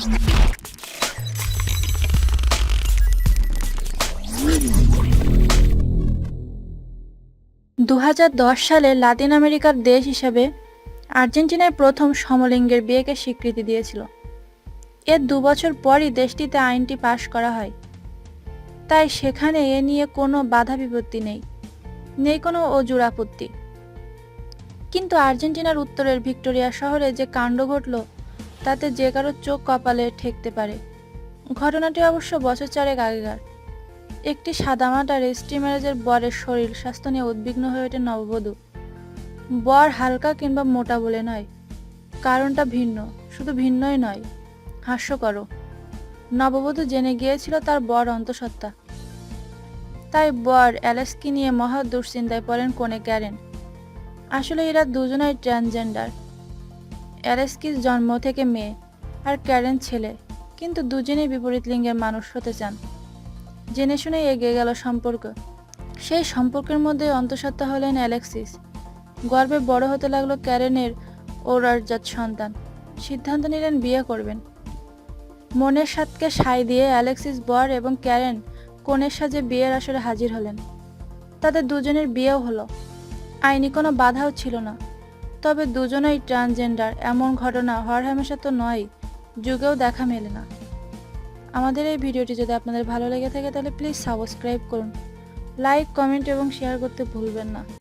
দু সালে লাতিন আমেরিকার দেশ হিসেবে আর্জেন্টিনায় প্রথম সমলিঙ্গের বিয়েকে স্বীকৃতি দিয়েছিল। এর দু বছর পরই দেশটিতে আইনটি পাশ করা হয়। তাই সেখানে এ নিয়ে কোনো বাধা বিপত্তি নেই নেই কোনো অজুর আপত্তি। কিন্তু আর্জেন্টিনার উত্তরের ভিক্টোরিয়া শহরে যে কাণ্ড ঘটল তাতে যে কারও চোখ কপালে ঠেকতে পারে। ঘটনাটি অবশ্য বছর চারেক আগেকার। একটি সাদামাটা রেজিস্ট্রি ম্যারেজের বরের শরীর স্বাস্থ্য নিয়ে উদ্বিগ্ন হয়ে ওঠে নববধূ। বর হালকা কিংবা মোটা বলে নয়। কারণটা ভিন্ন, শুধু ভিন্নই নয় হাস্যকর নববধূ জেনে গিয়েছিল তার বর অন্তঃসত্ত্বা। তাই বর অ্যালেক্সকে নিয়ে মহা দুশ্চিন্তায় পড়েন কোণে ক্যারেন। আসলে এরা দুজনাই ট্রান্সজেন্ডার। অ্যালেক্সকিস জন্ম থেকে মেয়ে আর ক্যারেন ছেলে, কিন্তু দুজনেই বিপরীত লিঙ্গের মানুষ হতে চান। জেনে শুনে এগিয়ে গেল সম্পর্ক। সেই সম্পর্কের মধ্যে অন্তঃসত্ত্বা হলেন অ্যালেক্সিস। গর্বে বড় হতে লাগল ক্যারেনের ওরারজাত সন্তান। সিদ্ধান্ত নিলেন বিয়ে করবেন। মনের সাথকে সাই দিয়ে অ্যালেক্সিস বর এবং ক্যারেন কনের সাজে বিয়ের আসরে হাজির হলেন। তাদের দুজনের বিয়েও হলো। আইনি কোনো বাধাও ছিল না। তবে দুজনেই ট্রান্সজেন্ডার, এমন ঘটনা হর হামেশা তো নয়, যুগেও দেখা মেলে না। আমাদের এই ভিডিওটি যদি আপনাদের ভালো লেগে থাকে তাহলে প্লিজ সাবস্ক্রাইব করুন। লাইক কমেন্ট এবং শেয়ার করতে ভুলবেন না।